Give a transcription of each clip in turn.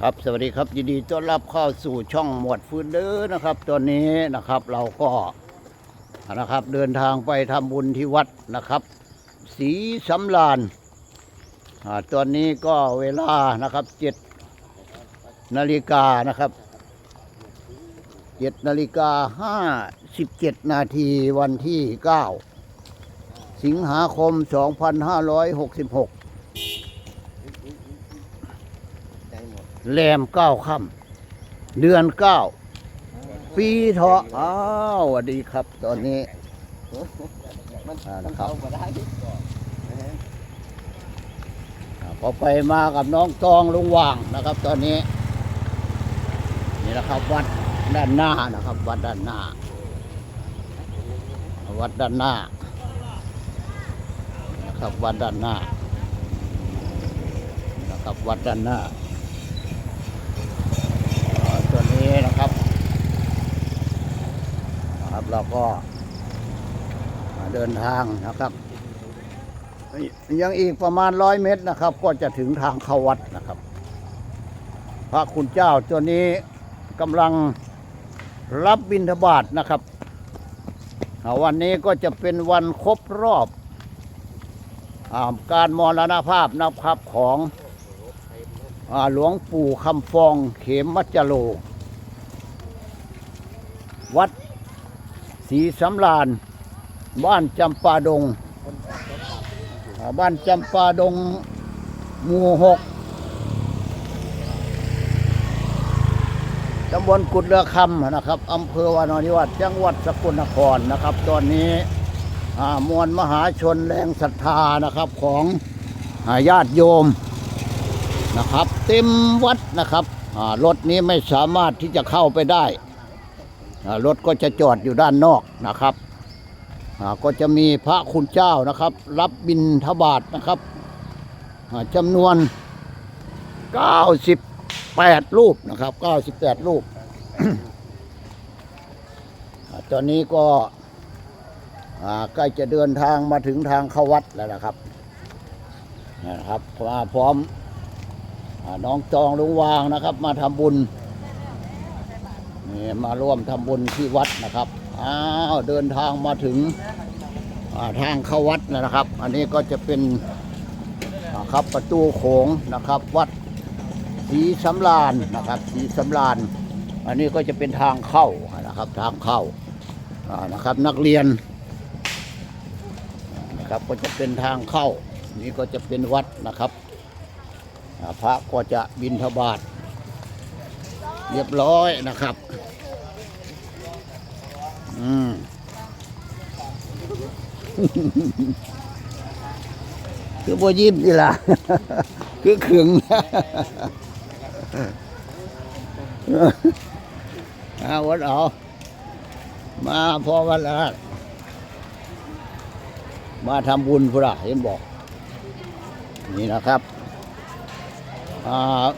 ครับสวัสดีครับยินดีต้อนรับเข้าสู่ช่องหมวดฟื้นเด้อนะครับ ตอนนี้นะครับเราก็นะครับเดินทางไปทำบุญที่วัดนะครับศรีสำรานอ่าตอนนี้ก็เวลานะครับเจ็ดนาฬิกานะครับเจ็ดนาฬิกาห้าสิบเจ็ดนาทีวันที่เก้าสิงหาคมสองพันห้าร้อยหกสิบหก แรมเก้าค่ำเดือนเก้าปีเถาะอ้าวสวัสดีครับ ตอนนี้มันะครับเข้ามได้อ่าพอไปมากับน้องตองลุงว่างนะครับ ตอนนี้ นี่นะครับ วัดด้านหน้านะครับ วัดด้านหน้า วัดด้านหน้านะครับวัดด้านหน้านะครับวัดด้านหน้าอ่าตัวนี้นะครับนะครับ เราก็เดินทางนะครับ ยังอีกประมาณร้อยเมตรนะครับ ก็จะถึงทางเข้าวัดนะครับ พระคุณเจ้าตัวนี้กำลังรับบิณฑบาตนะครับ วันนี้ก็จะเป็นวันครบรอบอการมรณภาพนะครับของอหลวงปู่คำฟองเขมมัจจโล วัด ศรีสำราน บ้านจำปาดง บ้านจำปาดงหมู่หกตำบลกุดเรือคำนะครับอำเภอวานอนิวัตจังหวัดสกลนครนะครับ ตอนนี้มวลมหาชนแรงศรัทธานะครับของญาติโยมนะครับ เต็มวัดนะครับรถนี้ไม่สามารถที่จะเข้าไปได้ รถก็จะจอดอยู่ด้านนอกนะครับก็จะมีพระคุณเจ้านะครับ รับบิณฑบาตนะครับจำนวน 98 รูปนะครับ 98 รูป ตอนนี้ก็ใกล้จะเดินทางมาถึงทางเข้าวัดแล้วนะครับนะครับมาพร้อมอน้องจองลุงวางนะครับ มาทำบุญ นี่มาร่วมทำบุญที่วัดนะครับอ้าวเดินทางมาถึงทางเข้าวัดนะครับ อันนี้ก็จะเป็นครับประตูโขงนะครับ วัดศรีสำรานนะครับศรีสำราน อันนี้ก็จะเป็นทางเข้านะครับทางเข้านะครับนักเรียนนะครับก็จะเป็นทางเข้า นี่ก็จะเป็นวัดนะครับพระก็จะบินทบาท เรียบร้อยนะครับ อืมคือบ่ยิ้มนี่ล่ะ คือขึงเอาวัดเอา มาพอวันละมาทำบุญพุระเห็นบอก นี่นะครับ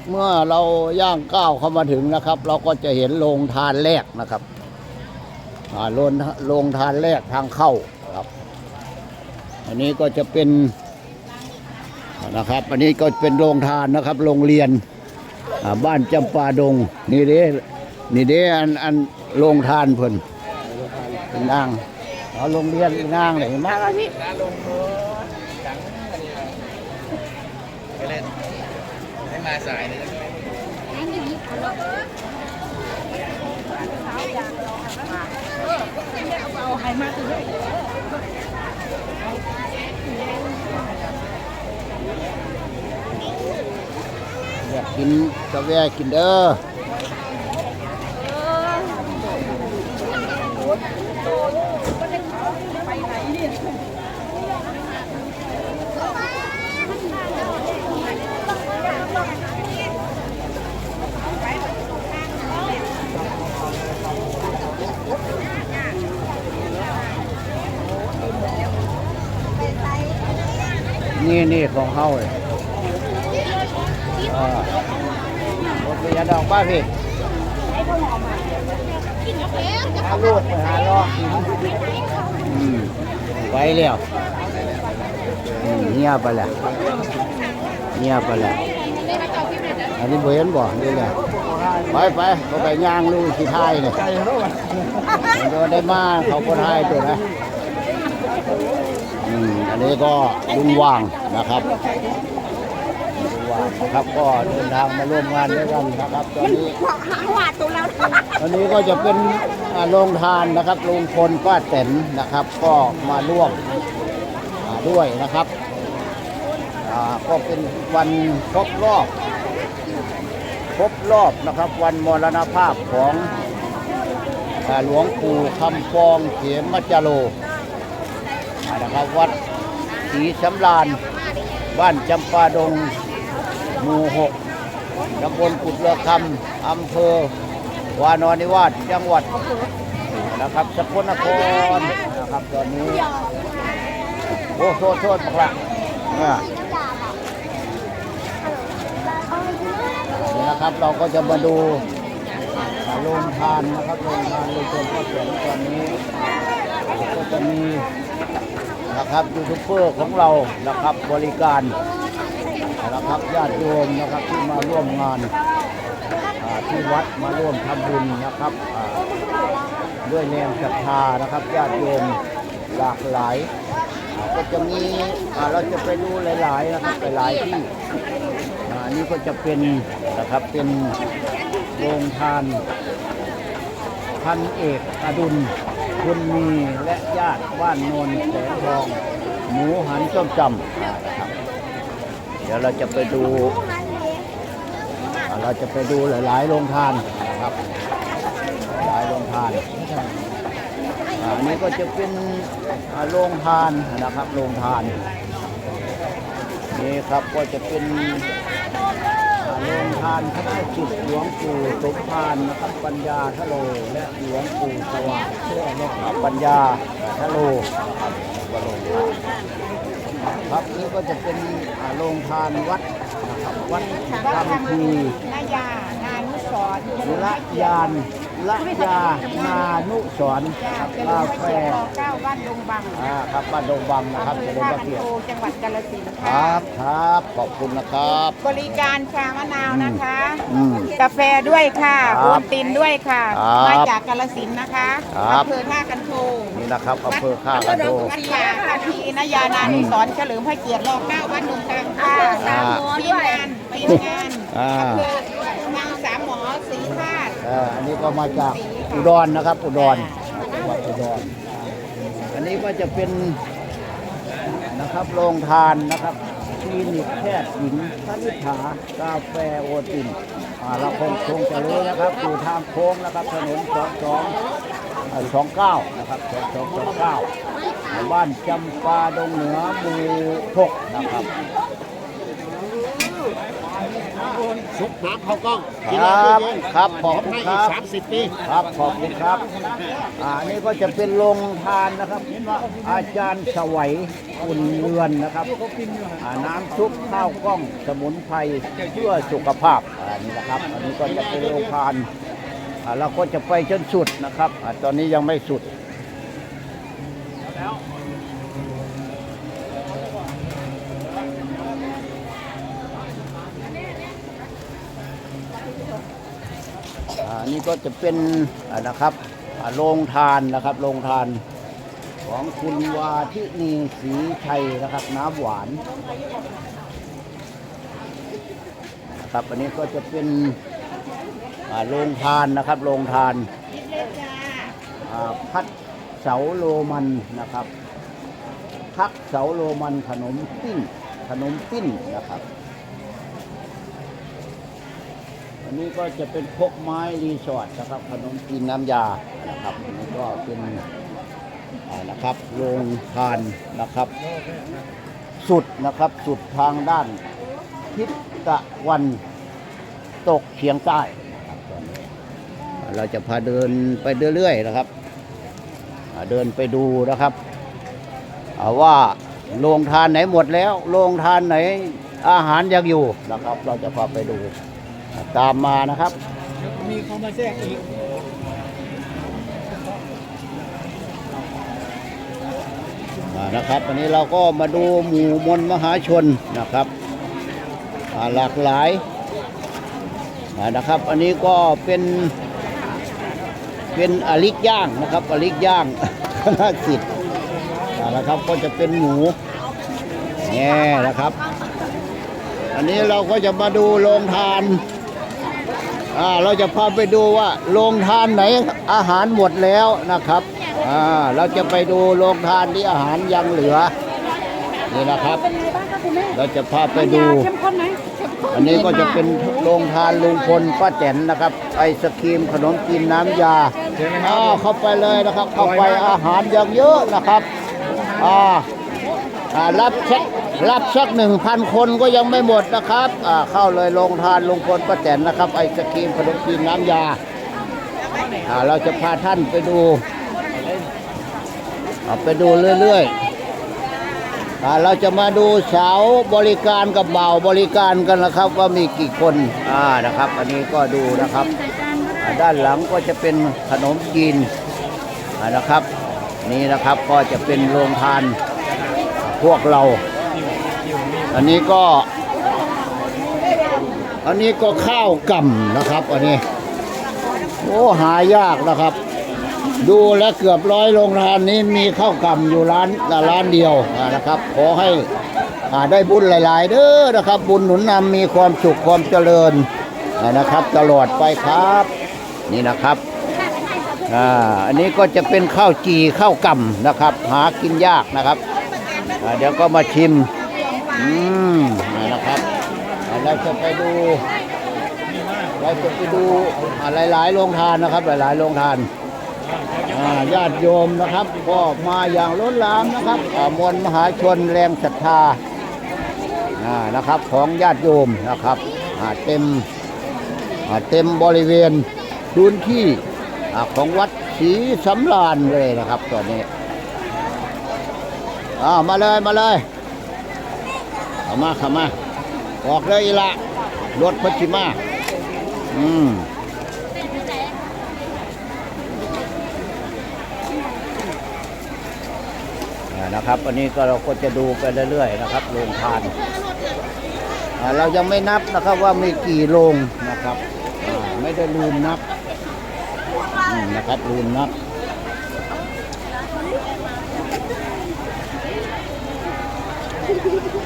เมื่อเราย่างก้าวเข้ามาถึงนะครับ เราก็จะเห็นโรงทานแรกนะครับโรงโรงทานแรกทางเข้าครับ อันนี้ก็จะเป็นนะครับ อันนี้ก็เป็นโรงทานนะครับโรงเรียนบ้านจำปาดง นี่เด้นี่เด้อันอันโรงทานเพิ่นเป็นนางเอาโรงเรียนนนางเลยมากอันนี้ น้าลงโน้จังอันนี้ไปเล่น ให้มาสายเลยอยากกินกาแฟกินเด้อ นี่นี่ของเฮาเลยอ่าโอเคยาดอกบ้าพี่หาลูกไปหาลอกอืมไว้แล้วอืมเงียบไปแล้วเงียบไปแล้วเอนนี้บ่เห็นบ่นี่แหละไปไปเขาไปย่างลูกขี้ไทยเนี่ยไก่แล้ววะเดินได้มาเขาก็ไทยตัวนะ อืมอันนี้ก็ลุงว่างนะครับลุงว่างนะครับก็เดินทางมาร่วมงานด้วยกันนะครับตอนนี้หาหวาดตัวแล้ววันนี้ก็จะเป็นอ่าโรงทานนะครับลุงพลป้าแตนนะครับ ก็มาร่วมอ่าด้วยนะครับอ่าก็เป็นวันครบรอบ ครบรอบนะครับวันมรณภาพของอ่าหลวงปู่คำฟองเขมมัจจโลอ่า นะครับ วัดศรีสำรานบ้านจำปาดง หมู่หกตำบลกุดเรือคำอำเภอ วานอนิวาสจังหวัดนะครับสกลนครนะครับตอนนี้โอ้โทษโทษบักละนะครับเราก็จะมาดูโรงทานนะครับโรงทานโรงเรือนพ่อเสียงตอนนี้ก็จะมี นะครับยูทูบเบอร์ของเรานะครับบริการนะครับญาติโยมนะครับที่มาร่วมงานที่วัดมาร่วมทำบุญนะครับด้วยแรงศรัทธานะครับญาติโยมหลากหลาย ก็จะมีเราจะไปดูหลาย ๆ นะครับหลายๆที่อ่านี่ก็จะเป็นนะครับเป็นโรงทานพันเอกอดุล คุณมีและญาติบ้านโนนแสงทอง หมูหันส้มจำครับ เดี๋ยวเราจะไปดู เราจะไปดูหลายๆโรงทานนะครับ หลายโรงทานอันนี้ก็จะเป็นโรงทานนะครับ โรงทานนี่ครับก็จะเป็น งทานพระจิตหลวงปู่สมภารนะครับปัญญาทะโลและหลวงปู่สว่างเชื่อโลกปัญญาทะโลครับก็โรงทานครับนี่ก็จะเป็นอ่าโรงทานวัดนะครับวัดบางพีนายานานนุสรณ์ ละยาน ละยานานุสรณ์กาแฟริญพระเก้าบ้านดงบังอ่าครับบ้านดงบังนะครับอำเภอท่าพระคันโทจังหวัดกาฬสินธุ์คค่ะรับครับขอบคุณนะครับ บริการชามะนาวนะคะ อืมกาแฟด้วยค่ะครับโอนตินด้วยค่ะ ครับมาจากกาฬสินธุ์นะคะครับ อำเภอท่าคันโทนี่นะครับอำเภอข้ากันโด วัดป่าคาทีนายานานุสรณ์เฉลิมพระเกียรติรอเก้าบ้านดงบังค่ะอ่า ทีมงานทีมงานอ่า อำเภอนางสามหมอสีธาตุ เอ่ออันนี้ก็มาจากอุดรนะครับ อุดรจังหวัดอุดรอันนี้ก็จะเป็นนะครับโรงทานนะครับคลินิกแพทย์หญิงพนิษฐากาแฟโอตินอ่าเราคงคงจะรู้นะครับอยู่ทางโค้งนะครับถนนสองสองสองเก้านะครับสองสองสองเก้าบ้านจำปาดงเหนือหมู่หกนะครับ ซุปน้ำข้าวกล้องครับครับขอบคุณให้คอีกรับ สามสิบปีครับขอบคุณครับ อ่านี่ก็จะเป็นโรงทานนะครับ อาจารย์สวัยอุ่นเรือนนะครับอ่าน้ำซุปข้าวกล้องสมุนไพรเพื่อสุขภาพอ่านี่นะครับ อันนี้ก็จะเป็นโรงทานอ่าเราก็จะไปจนสุดนะครับอ่าตอนนี้ยังไม่สุดอ่ นี่ก็จะเป็นนะครับโรงทานนะครับโรงทานของคุณวาทินีศรีชัยนะครับน้ำหวานนะครับอันนี้ก็จะเป็นโรงทานนะครับโรงทานพัดเสาโรมันนะครับพักเสาโรมันขนมปิ้งขนมปิ้นนะครับ อันนี้ก็จะเป็นพกไม้รีสอร์ทนะครับขนมจีนน้ำยานะครับอันนี้ก็เป็นนะครับโรงทานนะครับ สุดนะครับสุดทางด้านทิศตะวันตกเฉียงใต้นะครับตอนนี้เราจะพาเดินไปเรื่อยๆนะครับเดินไปดูนะครับว่าโรงทานไหนหมดแล้วโรงทานไหนอาหารยังอยู่นะครับ เราจะพาไปดู ตามมานะครับ มีเขามาแทรกอีกอ่านะครับวันนี้เราก็มาดูหมู่มนมหาชนนะครับอ่าหลากหลายอ่านะครับ อันนี้ก็เป็นเป็นอลิกย่างนะครับอลิกย่างคณะสิทธิ์อ่านะครับก็จะเป็นหมูแง่นะครับ อันนี้เราก็จะมาดูโรงทานอ่า เราจะพาไปดูว่าโรงทานไหนอาหารหมดแล้วนะครับอ่าเราจะไปดูโรงทานที่อาหารยังเหลือนี่นะครับเป็นไงบ้างคะคุณแม่เราจะพาไปดูเข้มข้นไหมเข้มข้นอันนี้ก็จะเป็นโรงทานลุงพลป้าแตนนะครับ ไอศครีมขนมจีนน้ำยาอ้าวเข้าไปเลยนะครับ เข้าไปอาหารอย่างเยอะนะครับอ่าอ่ารับสัก รับสักหนึ่งพันคนก็ยังไม่หมดนะครับเข้าเลยโรงทานลงพลป้าแตนนะครับ ไอศครีมขนมจีนน้ำยาเราจะพาท่านไปดูไปดูเรื่อยๆเราจะมาดูสาวบริการกับเบ่าบริการกันนะครับ ว่ามีกี่คนอ่านะครับ อันนี้ก็ดูนะครับ ด้านหลังก็จะเป็นขนมจีนนะครับ นี่นะครับก็จะเป็นโรงทานพวกเรา อันนี้ก็ อันนี้ก็ข้าวก่ำนะครับ อันนี้ โอ้หายากนะครับ ดูแล้วเกือบร้อยโรงทานนี้มีข้าวกล่ำอยู่ร้านร้านเดียวนะครับ ขอให้ได้บุญหลาย ๆ เด้อนะครับ บุญหนุนนำมีความสุขความเจริญนะครับ ตลอดไปครับ นี่นะครับอ่าอันนี้ก็จะเป็นข้าวจีข้าวกล่ำนะครับ หากินยากนะครับเดี๋ยวก็มาชิม อืมนะครับเราจะไปดู เราจะไปดูอ่าหลายโรงทานนะครับ หลายๆโรงทานญาติโยมนะครับก็มาอย่างล้นหลามนะครับมวลมหาชนแรงศรัทธานะครับของญาติโยมนะครับเต็มเต็มบริเวณพื้นที่ของวัดศรีสำราญเลยนะครับตอนนี้มาเลยมาเลยามาเข้ามาออกเลยละรถพัชิมาอืมอ่านะครับอันนี้ก็เราก็จะดูไปเรื่อยๆนะครับโรงทานเรายังไม่นับนะครับว่ามีกี่โรงนะครับไม่ได้ลืมนับนะครับลืมนับอ่า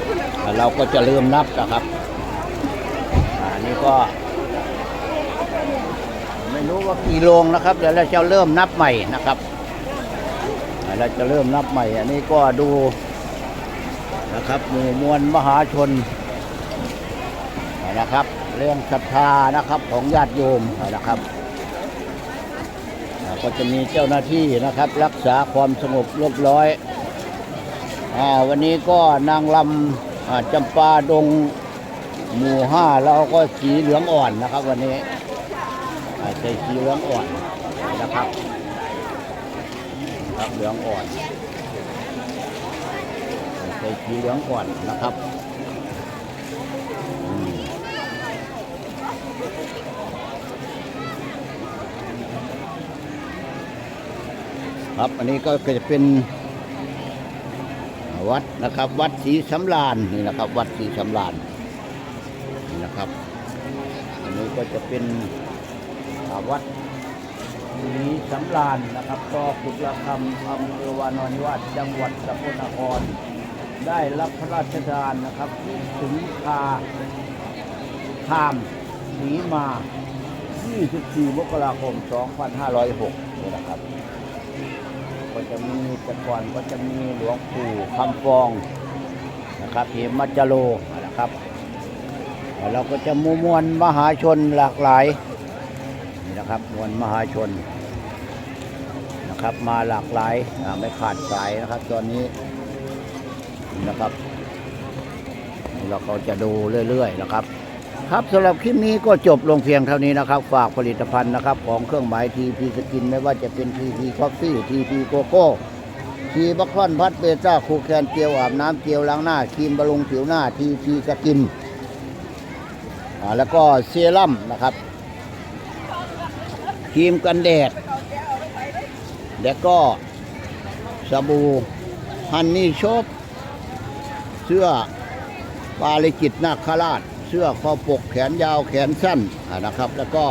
เราก็จะลืมนับนะครับอ่านี่ก็ ไม่รู้ว่ากี่โรงนะครับ เดี๋ยวเราจะเริ่มนับใหม่นะครับเราจะเริ่มนับใหม่ อันนี้ก็ดูนะครับหมู่มวลมหาชนนะครับ เรื่องศรัทธานะครับของญาติโยมนะครับก็จะมีเจ้าหน้าที่นะครับ รักษาความสงบเรียบร้อย วันนี้ก็นางลำจำปาดงหมู่ห้าเราก็สีเหลืองอ่อนนะครับ วันนี้ใส่สีเหลืองอ่อนนะครับครับเหลืองอ่อนใส่สีเหลืองอ่อนนะครับครับอันนี้ก็จะเป็น วัดนะครับ วัดศรีสำรานนี่นะครับ วัดศรีสำรานนี่นะครับ อันนี้ก็จะเป็นวัดมีสำรานนะครับก็ขุดระคำอำเภอวานอนิวาสจังหวัดสกลนคร ได้รับพระราชทานนะครับที่ถึงคาคามสีมา 24 มกราคม 2506นี่นะครับ ก็จะมีแต่ก่อนก็จะมีหลวงปู่คำฟองนะครับเหมมัจจโลนะครับ เราก็จะมวมวลมหาชนหลากหลายนี่นะครับมวลมหาชนนะครับมาหลากหลายไม่ขาดสายนะครับตอนนี้นี่นะครับ เราก็จะดูเรื่อยๆนะครับ ครับสำหรับคลิปนี้ก็จบลงเพียงเท่านี้นะครับ ฝากผลิตภัณฑ์นะครับ ของเครื่องหมายทีพีสกินไม่ว่าจะเป็นทีพีคอฟฟี่ทีพีโกโก้ทีบัคคอนพัดเบต้าคูแคนเจลอาบน้ำเจลล้างหน้าครีมบำรุงผิวหน้าทีพีสกินแล้วก็เซรั่มนะครับครีมกันแดด แล้วก็สบู่ฮันนี่โชบเสื้อปาลิจิตนาคราช เสื้อคอปกแขนยาวแขนสั้นนะครับ แล้วก็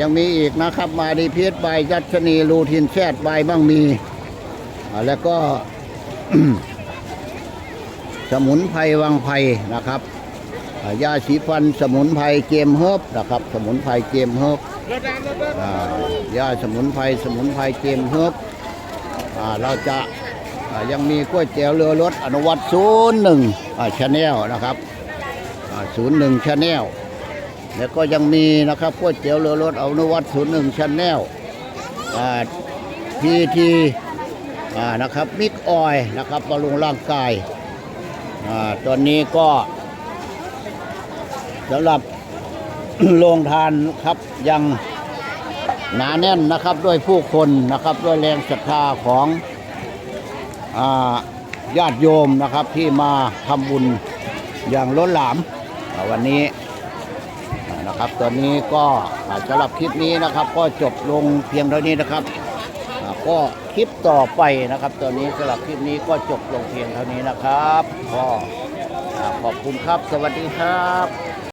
ยังมีอีกนะครับ มาดีพีชใบยัชนีรูทินแซดใบมั่งมีแล้วก็สมุนไพรวังไพรนะครับยาสีฟันสมุนไพรเกมเฮิบนะครับ สมุนไพรเกมเฮิบรถดำรถดอ่ายาสมุนไพรสมุนไพรเกมเฮิบเราจะยังมีก๋วยเตี๋ยวเรือรถอนุวัตศูนย์หนึ่งชาแนลนะครับ ศูนย์หนึ่งชาแนลแล้วก็ยังมีนะครับก๋วยเตี๋ยวเรือรถอนุวัตศูนย์หนึ่งชาแนลพีทีนะครับมิกออยนะครับบำรุงร่างกายอตอนนี้ก็สำหรับโรงทานครับยังหนาแน่นนะครับด้วยผู้คนนะครับด้วยแรงศรัทธาของญาติโยมนะครับที่มาทำบุญอย่างล้นหลาม วันนี้นะครับตอนนี้ก็สำหรับคลิปนี้นะครับ ก็จบลงเพียงเท่านี้นะครับก็คลิปต่อไปนะครับตอนนี้สำหรับคลิปนี้ก็จบลงเพียงเท่านี้นะครับ ก็ขอบคุณครับสวัสดีครับ